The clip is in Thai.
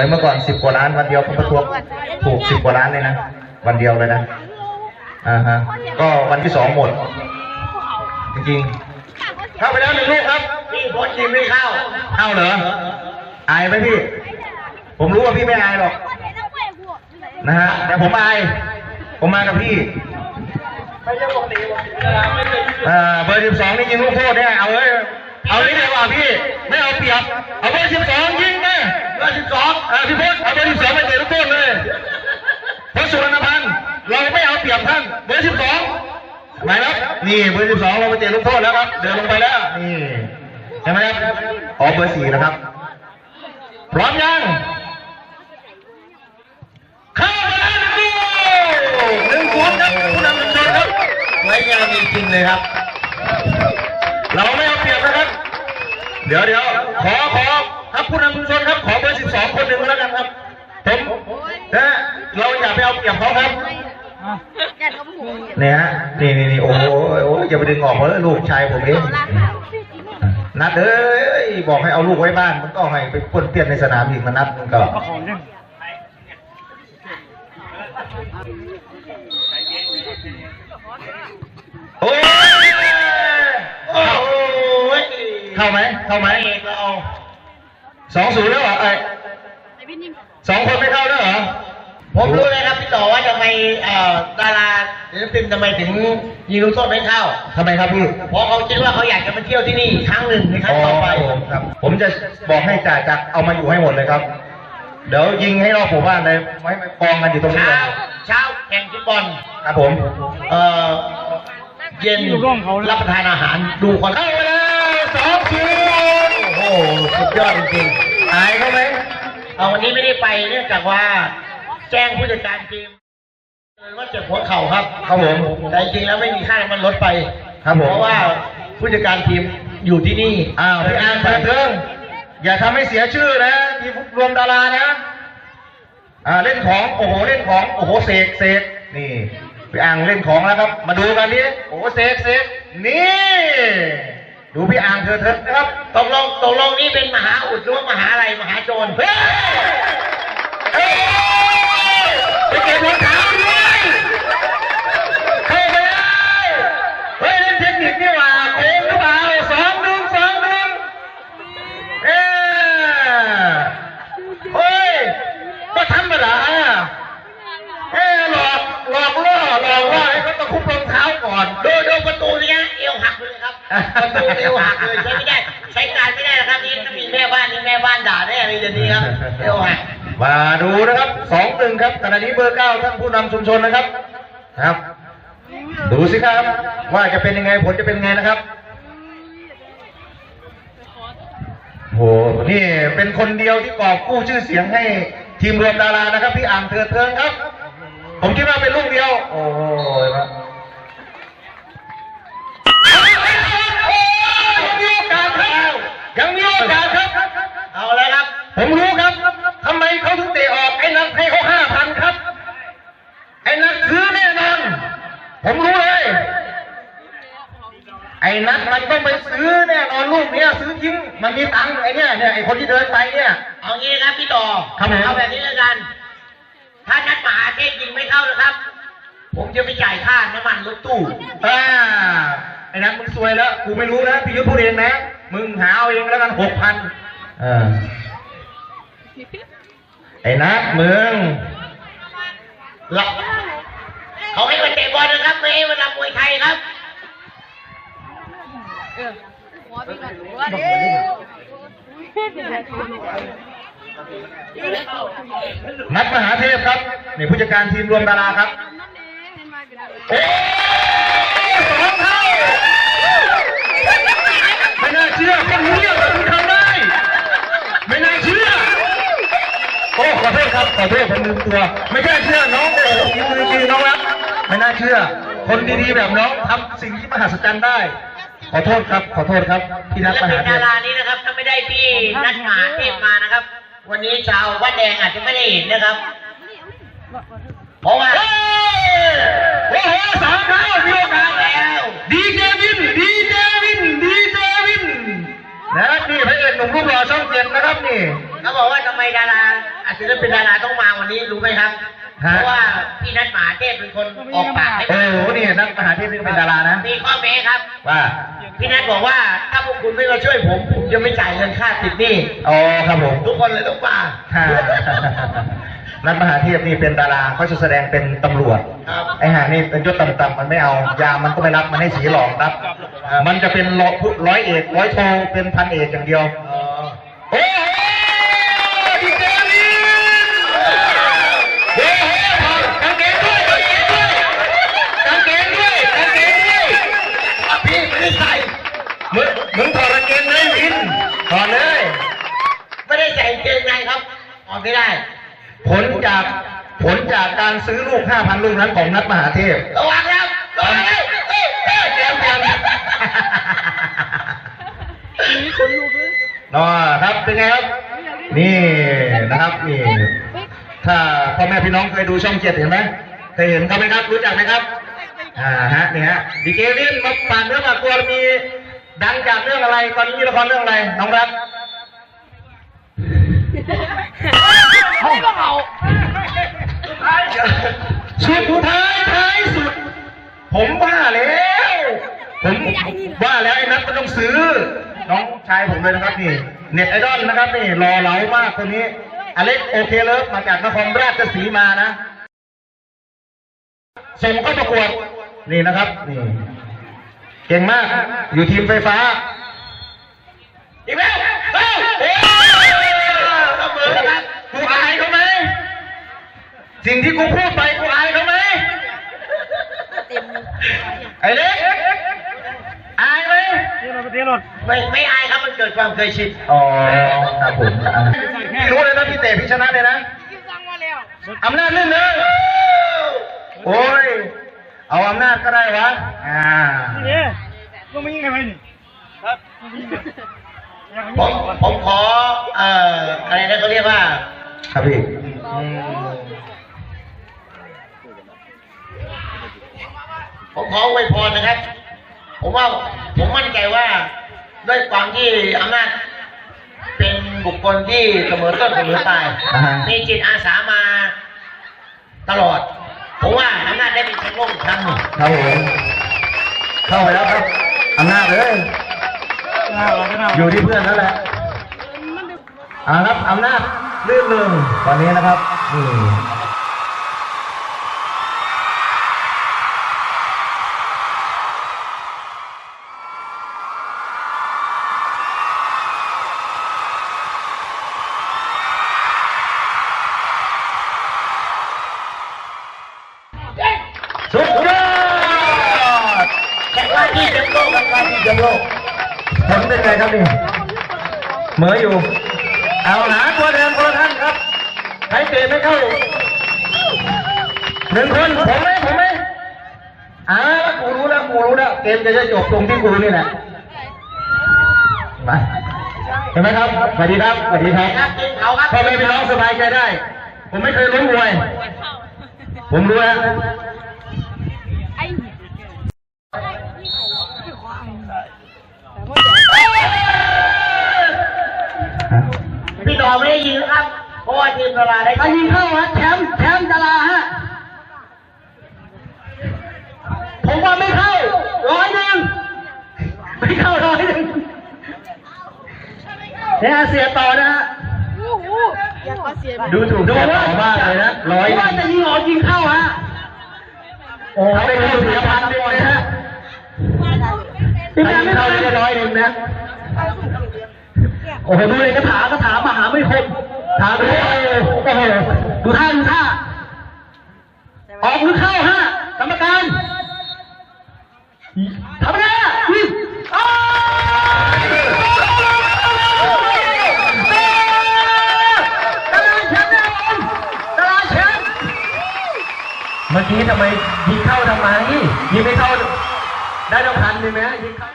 ถูกหวยเมื่อก่อนสิบกว่าล้านวันเดียวผมประท้วงถูกสิบกว่าล้านเลยนะวันเดียวเลยนะอ่าฮะก็วันที่สองหมด จริงๆเข้าไปแล้วหนึ่งลูกครับพี่พดทีมไม่เข้าเข้าเหรออายไหมพี่ ผมรู้ว่าพี่ไม่อายหรอกนะฮะแต่ผมอายผมมากับพี่อ่าเบอร์สิบสองนี่ยิงลูกโทษเนี่ยเอาเลย เอาเลยดีกว่าพี่ ไม่เอาเปรียบ เอาเบอร์สิบสองยิงเลยเบอร์สิบสองอ่าพี่พศเอาเบอร์สิบสองไปเตะลูกโทษเลยเพราะสุวรรณพันธ์เราไม่เอาเปรียบท่านเบอร์สิบสองหมายครับ นี่เบอร์สิบสองเราไปเตะลูกโทษแล้วครับ เดินลงไปแล้ว นี่ใช่ไหมครับอ๋อเบอร์สี่นะครับ พร้อมยังเข้ามาแล้วหนึ่งลูกหนึ่งศูนย์ครับผู้นำชุมชนครับสวยงามจริงๆเลยครับ เราไม่เอาเปรียบนะครับ เดี๋ยวเดี๋ยวขอขอครับผู้นำชุมชนครับ ขอเบอร์สิบสองคนหนึ่งแล้วกันครับผมนะเราอย่าไปเอาเปรียบเขาครับเนี่ยฮะนี่นี่นี่โอ้โหโอ้ยอย่าไปดึงออกเลยลูกชายผมเองนัดเอ้ยบอกให้เอาลูกไว้บ้านมันก็ให้ไปป้วนเปี้ยนในสนามอีกมันนัดมันก็ เข้าไหมเข้าไหมเอกเราเอาสองศูนย์แล้วเหรอไอ้สองคนไม่เข้าด้วยเหรอผมรู้เลยครับพี่ต่อว่าทำไมเอ่อดาราศิลปินทำไมถึงยิงลูกโทษไม่เข้าทำไมครับพี่เพราะเขาคิดว่าเขาอยากจะมาเที่ยวที่นี่อีกครั้งหนึ่งในครั้งต่อไปครับ ผมจะบอกให้จ่าจักรเอามาอยู่ให้หมดเลยครับ เดี๋ยวยิงให้รอบหมู่บ้านเลยไว้กองกันอยู่ตรงนี้เช้าเลยเช้าแข่งฟุตบอลครับผมเอ่อเย็นรับประทานอาหารดูคอนเข้าไปแล้วสองศูนย์โอ้โหสุดยอดจริงอายเขาไหมๆเอาวันนี้ไม่ได้ไปเนื่องจากว่า แจ้งผู้จัดการทีมเลยว่าเจ็บหัวเข่าครับครับผมแต่จริงๆแล้วไม่มีค่าน้ำมันลดไปครับผมเพราะว่าผู้จัดการทีมอยู่ที่นี่อ้าวพี่อาร์มเปิดเทิงอย่าทำให้เสียชื่อนะทีมรวมดารานะอ่าเล่นของโอ้โหเล่นของโอ้โหเสกเสกนี่พี่อ่างเล่นของแล้วครับ มาดูกันดิโอ้โหเสกเสกนี่ ดูพี่อ่างเธอเถอนะครับตกลงตกลงนี่เป็นมหาอุดหรือว่ามหาอะไรมหาโจรเฮ้ยเฮ้ยไปเก็บรองเท้าด้วยเข้าไปเลยเฮ้ยเล่นเทคนิคนี่หว่าโกงหรือเปล่าสองหนึ่งสองหนึ่งเอ้เฮ้ยก็ธรรมดาอะ เอ้หลอกหลอกล่อหลอกล่อให้เขาตะคุบรองเท้าก่อน ดูดูประตูนี่นะเอวหักเลยครับ ประตูเอวหักเลยใช้ไม่ได้ ใช้การไม่ได้นะครับนี่ถ้ามีแม่บ้านนี่แม่บ้านด่าแน่เลยเดี๋ยวนี้ครับเอวหักมาดูนะครับสองหนึ่งครับขณะนี้เบอร์เก้าท่านผู้นำชุมชนนะครับครับ ดูสิครับ ว่าจะเป็นยังไงผลจะเป็นยังไงนะครับโหนี่เป็นคนเดียวที่กอบกู้ชื่อเสียงให้ทีมรวมดารานะครับ พี่อ่างเถิดเทิงครับ ผมคิดว่าเป็นลูกเดียว โอ้ยมายั ยังมีโอกาสครับ เอาแล้วครับ ผมรู้ครับทำไมเขาถึงเตะออกไอ้นักให้เขาห้าพันครับ ไอ้นักซื้อแน่นอนผมรู้เลย ไอ้นักมันต้องไปซื้อแน่นอนลูกเนี้ยซื้อทิ้งมันมีตังค์ไอ้เนี่ยเนี่ยไอ้คนที่เดินไปเนี่ยเอางี้ครับพี่ต่อครับผม เอาแบบนี้แล้วกัน ถ้านัดมหาเทพยิงไม่เข้านะครับ ผมจะไปจ่ายค่าน้ำมันรถตู้ อ่า ไอ้นักมึงซวยแล้ว กูไม่รู้นะ พี่ยุทธพูดเองนะ มึงหาเอาเองแล้วกันหกพันอ่าไอ้นักมึงหรอกเขาให้มาเตะบอลนะครับไม่ให้มาทำมวยไทยครับนัดมหาเทพครับนี่ผู้จัดการทีมรวมดาราครับโอ้สองเท่าไม่น่าเชื่อคนเงียบแต่คุณทำได้ ไม่น่าเชื่อ โอ้ ขอโทษครับขอโทษผมลืมตัว ไม่น่าเชื่อน้องโอ้โหจริงๆน้องรักไม่น่าเชื่อ คนดีๆแบบน้องทำสิ่งที่มหัศจรรย์ได้ ขอโทษครับ ขอโทษครับพี่นัดและมเป็หานเทดาพรานี้นะครับถ้าไม่ได้พี่นัดมหาเทพมานะครับ วันนี้ชาววัดแดงอาจจะไม่ได้เห็นนะครับ เพราะว่าเฮ้ยโอ้โหสามเท่ามีโอกาสแล้ว ดีเจวิน ดีเจวิน ดีเจวินนะนี่พระเอ กหนุ่มรูปหล่อช่องเจ็ดนะครับนี่เขาบอกว่าทำไมดาราอะศิลปินดาราต้องมาวันนี้รู้ไหมครับฮะเพราะว่าพี่นัทหมาเทพเป็นคนออกปากให้โอ้โหนี่นักมหาเทพนี่เป็นดารานะมีข้อแม้ครับ ว่าพี่นัทบอกว่าถ้าพวกคุณไม่มาช่วยผมผมจะไม่จ่ายเงินค่าติดหนี้อ๋อครับผมทุกคนเลยต้องมาค่ะนักมหาเทพนี่เป็นดาราเขาจะแสดงเป็นตำรวจ ครับ ไอ้ห่านี่เป็นยศต่ำๆมันไม่เอา ยามมันก็ไม่รับ มันให้สีหลอกรับ มันจะเป็นร้อยร้อยเอกร้อยโทเป็นพันเอกอย่างเดียว อ๋ อโอ้โหดีเจลินโอ้โหกางเกงด้วยกางเกงด้วยกางเกงด้วยกางเกงด้วยอะพี่ไม่ได้ใส่มึงมึงถอดกางเกงเลยวินถอดเลยไม่ได้ใส่กางเกงในครับออกไม่ได้ ผลจากผลจากการซื้อลูก 5,000 ลูกนั้นของนักมหาเทพระวังแล้วระวังแล้วเอ้ยเอ้ยเตรียมเตรียมน นอครับเป็นไงครับ นี่นะครับนี่ถ้าพ่อแม่พี่น้องเคยดูช่องเจ็ดเห็นไหมเคยเห็นเขาไหมครับ รู้จักไหมครับอ่าฮะนี่ฮะดีเกลินมาฝานเรื่องมากตัวมีดังจากเรื่องอะไร ตอนนี้มีละครเรื่องอะไรน้องรัก ชายผมเลยนะครับนี่เน็ตไอดอลนะครับนี่รอเหลามากคนนี้ อเล็กโอเคเลิฟมาจากนครราชสีมานะส่งเข้าประกวดนี่นะครับนี่เก่งมาก อยู่ทีมไฟฟ้า อีกแล้วเอ้าโอ้ยเสมอแล้วครับกูอายเขาไหมสิ่งที่กูพูดไปกูอายเขาไหมไอ้เล็กอายไหมไม่ไม่อายครับมัน เกิดความเคยชินอ๋อครับผมอะพี่รู้เลยนะพี่เตะพี่ชนะเลยนะคิวสั่งมาแล้วอำนาจลื่นเลยโอ้ย เอาอำนาจก็ได้วะ อ่านี่ก็ไม่ยิงใครไปนี่ครับผมผมขอ เอ่ออะไรนะเขาเรียกว่า ครับพี่อืมผมขออวยพรนะครับ ผมว่าผมมั่นใจว่า ด้วยความที่อำนาจเป็นบุคคลที่เสมอต้นเสมอปลายอ่าฮะ มีจิตอาสามาตลอด ผมว่าอำนาจได้เป็นแชมป์โลกอีกครั้งหนึ่งครับผมเข้าไปแล้วครับอำนาจเลย อยู่ที่เพื่อนนั่นแหละอ่าครับอำนาจลื่นเลยตอนนี้นะครับนี่ ที่แชมป์โลกกับว่าที่แชมป์โลกผลเป็นไงครับนี่เหมืออยู่ เอาหาตัวแทนคนละท่านครับใครเตะไม่เข้าหนึ่งคนผมไหมผมไหมอ่ากูรู้แล้วกูรู้แล้วเกมจะจะจบตรงที่กูนี่แหละมาเห็นไหมครับสวัสดีครับสวัสดีครับครับจริงเขาครับพ่อแม่พี่น้องสบายใจได้ ผมไม่เคยล้มมวย ผมรู้แล้ว ไอ้ พี่ต่อไม่ได้ยิงครับ เพราะว่าทีมดาราได้ถ้ายิงเข้าฮะแชมป์แชมป์ดาราฮะ ผมว่าไม่เข้าร้อยหนึ่งไม่เข้าร้อยหนึ่งเนี่ยเสียต่อนะฮะโอ้โหอยากมาเสียดูถูกดูว่าบ้ากเลยนะร้อยว่าจะยิงออกยิงเข้าฮะโอ้เป็นผู้เสียพันหนึ่งเลยฮะที่ไม่เข้าได้ร้อยหนึ่งนะโอ้โหดูเลยกระถากระถามหาไม่คมถามเลยโอ้โหดูท่าดูท่าออกหรือเข้าฮะกรรมการทำไงอะวิ่งอ้าวตารางแชมป์นะผมตารเมื่อกี้ทำไมยิงเข้าทำไมยิงไม่เข้า ได้ต้องพันหนึ่งไหมยิงเข้า